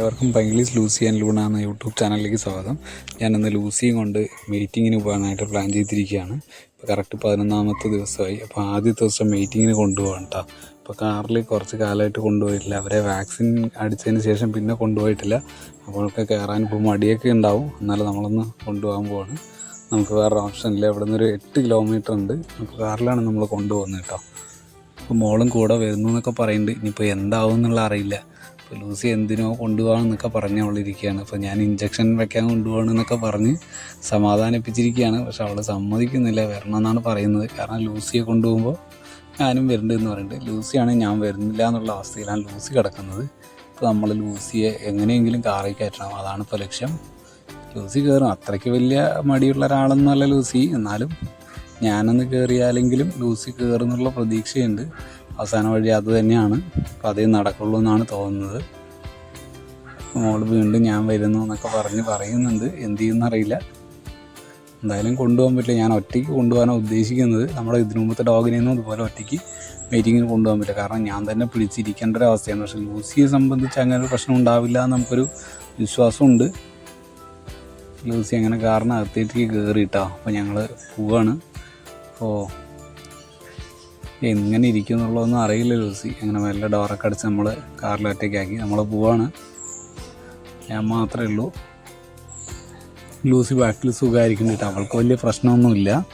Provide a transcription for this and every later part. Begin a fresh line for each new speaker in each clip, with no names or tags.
ഏവർക്കും Banglish Lucy and Luna എന്ന YouTube ചാനലിലേക്ക് സ്വാഗതം. ഞാൻ ഇന്ന് ലൂസിയും കൊണ്ട് മീറ്റിങ്ങിന് പോകാനായിട്ട് പ്ലാൻ ചെയ്തിരിക്കുകയാണ്. ഇപ്പോൾ കറക്റ്റ് പതിനൊന്നാമത്തെ ദിവസമായി. അപ്പോൾ ആദ്യത്തെ ദിവസം മീറ്റിങ്ങിന് കൊണ്ടുപോകാം കേട്ടോ ഇപ്പോൾ കാറിൽ കുറച്ച് കാലമായിട്ട് കൊണ്ടുപോയിട്ടില്ല. അവരെ വാക്സിൻ അടിച്ചതിന് ശേഷം പിന്നെ കൊണ്ടുപോയിട്ടില്ല. അപ്പോഴൊക്കെ കയറാൻ ഇപ്പോൾ മടിയൊക്കെ ഉണ്ടാവും. എന്നാലും നമ്മളൊന്ന് കൊണ്ടുപോകാൻ പോവാണ്. നമുക്ക് വേറെ ഓപ്ഷൻ ഇല്ല ഇവിടെ നിന്ന് ഒരു എട്ട് കിലോമീറ്റർ ഉണ്ട്. അപ്പോൾ കാറിലാണ് നമ്മൾ കൊണ്ടുപോകുന്നത് കേട്ടോ അപ്പോൾ മോളും കൂടെ വരുന്നു എന്നൊക്കെ പറയുന്നുണ്ട് ഇനിയിപ്പോൾ എന്താവും എന്നുള്ള അറിയില്ല. അപ്പോൾ ലൂസി എന്തിനോ കൊണ്ടുപോകാമെന്നൊക്കെ പറഞ്ഞ് അവളിരിക്കുകയാണ്. അപ്പോൾ ഞാൻ ഇഞ്ചക്ഷൻ വെക്കാൻ കൊണ്ടുപോകണമെന്നൊക്കെ പറഞ്ഞ് സമാധാനിപ്പിച്ചിരിക്കുകയാണ്. പക്ഷെ അവൾ സമ്മതിക്കുന്നില്ല. വരണമെന്നാണ് പറയുന്നത്. കാരണം ലൂസിയെ കൊണ്ടുപോകുമ്പോൾ ഞാനും വരുന്നുണ്ട് എന്ന് പറയുന്നുണ്ട്. ലൂസിയാണ് ഞാൻ വരുന്നില്ല എന്നുള്ള അവസ്ഥയിലാണ് ലൂസി കിടക്കുന്നത്. അപ്പോൾ നമ്മൾ ലൂസിയെ എങ്ങനെയെങ്കിലും കാറി കയറ്റണം. അതാണ് ഇപ്പോൾ ലക്ഷ്യം. ലൂസി കയറും അത്രയ്ക്ക് വലിയ മടിയുള്ള ഒരാളൊന്നുമല്ല ലൂസി. എന്നാലും ഞാനൊന്ന് കയറിയാലെങ്കിലും ലൂസി കയറുന്നുള്ള പ്രതീക്ഷയുണ്ട്. അവസാന വഴി അത് തന്നെയാണ്. അപ്പം അതേ നടക്കുള്ളൂ എന്നാണ് തോന്നുന്നത്. മോൾ വീണ്ടും ഞാൻ വരുന്നു എന്നൊക്കെ പറഞ്ഞ് പറയുന്നുണ്ട്. എന്ത് ചെയ്യുമെന്നറിയില്ല എന്തായാലും കൊണ്ടുപോകാൻ പറ്റില്ല. ഞാൻ ഒറ്റയ്ക്ക് കൊണ്ടുപോകാനാണ് ഉദ്ദേശിക്കുന്നത്. നമ്മുടെ ഇതിനു മുമ്പത്തെ ഡോഗിനെയൊന്നും അതുപോലെ ഒറ്റയ്ക്ക് മീറ്റിങ്ങിന് കൊണ്ടുപോകാൻ പറ്റില്ല. കാരണം ഞാൻ തന്നെ പിടിച്ചിരിക്കേണ്ട ഒരു അവസ്ഥയാണ്. പക്ഷേ ലൂസിയെ സംബന്ധിച്ച് അങ്ങനെ ഒരു പ്രശ്നം ഉണ്ടാവില്ല എന്ന് നമുക്കൊരു വിശ്വാസമുണ്ട്. ലൂസി അങ്ങനെ കാറിനകത്തേക്ക് കയറിയിട്ടോ. അപ്പോൾ ഞങ്ങൾ പോവാണ്. അപ്പോൾ എങ്ങനെ ഇരിക്കും എന്നുള്ളതൊന്നും അറിയില്ല ലൂസി. അങ്ങനെ മെല്ലെ ഡോറൊക്കെ അടിച്ച് നമ്മൾ കാറിൽ ഒറ്റയ്ക്കാക്കി നമ്മൾ പോവാണ്. ഞാൻ മാത്രമേ ഉള്ളൂ. ലൂസി ബാക്കിൽ സുഖമായിരിക്കുന്നുണ്ട് അവൾക്ക് വലിയ പ്രശ്നമൊന്നുമില്ല.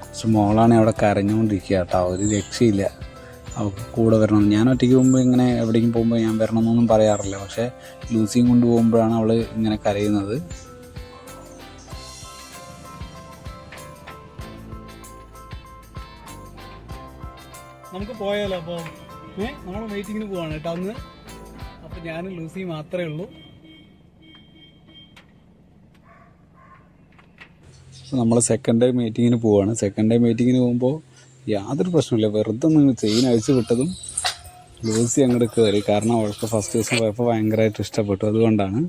പക്ഷെ മോളാണ് അവിടെ കരഞ്ഞുകൊണ്ടിരിക്കുക കേട്ടോ. ഒരു രക്ഷയില്ല. അവൾക്ക് കൂടെ വരണം. ഞാൻ ഒറ്റയ്ക്ക് പോകുമ്പോൾ ഇങ്ങനെ എവിടേക്കും പോകുമ്പോൾ ഞാൻ വരണമെന്നൊന്നും പറയാറില്ല. പക്ഷേ ലൂസിയും കൊണ്ട് പോകുമ്പോഴാണ് അവൾ ഇങ്ങനെ കരയുന്നത്. നമുക്ക് പോയാലോ അപ്പോൾ ഏ? നമ്മൾ മീറ്റിങ്ങിന് പോവാണ് കേട്ടോ അന്ന്. അപ്പം ഞാനും ലൂസി മാത്രമേ ഉള്ളൂ. നമ്മൾ സെക്കൻഡ് ഡേ മീറ്റിങ്ങിന് പോവാണ്. സെക്കൻഡ് ഡേ മീറ്റിങ്ങിന് പോകുമ്പോൾ യാതൊരു പ്രശ്നമില്ല വെറുതെ ഒന്ന് ചെയിൻ അഴിച്ചു വിട്ടതും ലൂസി അങ്ങോട്ട് കയറി കാരണം അവൾക്ക് ഫസ്റ്റ് ദിവസം പോയപ്പോൾ ഭയങ്കരമായിട്ട് ഇഷ്ടപ്പെട്ടു. അതുകൊണ്ടാണ്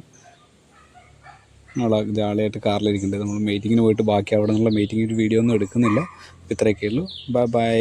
നമ്മളെ ജാളിയായിട്ട് കാറിലിരിക്കേണ്ടത്. നമ്മൾ മീറ്റിങ്ങിന് പോയിട്ട് ബാക്കി അവിടെ നിന്നുള്ള മീറ്റിങ്ങിന്റെ വീഡിയോ ഒന്നും എടുക്കുന്നില്ല. ഇത്രയൊക്കെ ഉള്ളൂ. Bye bye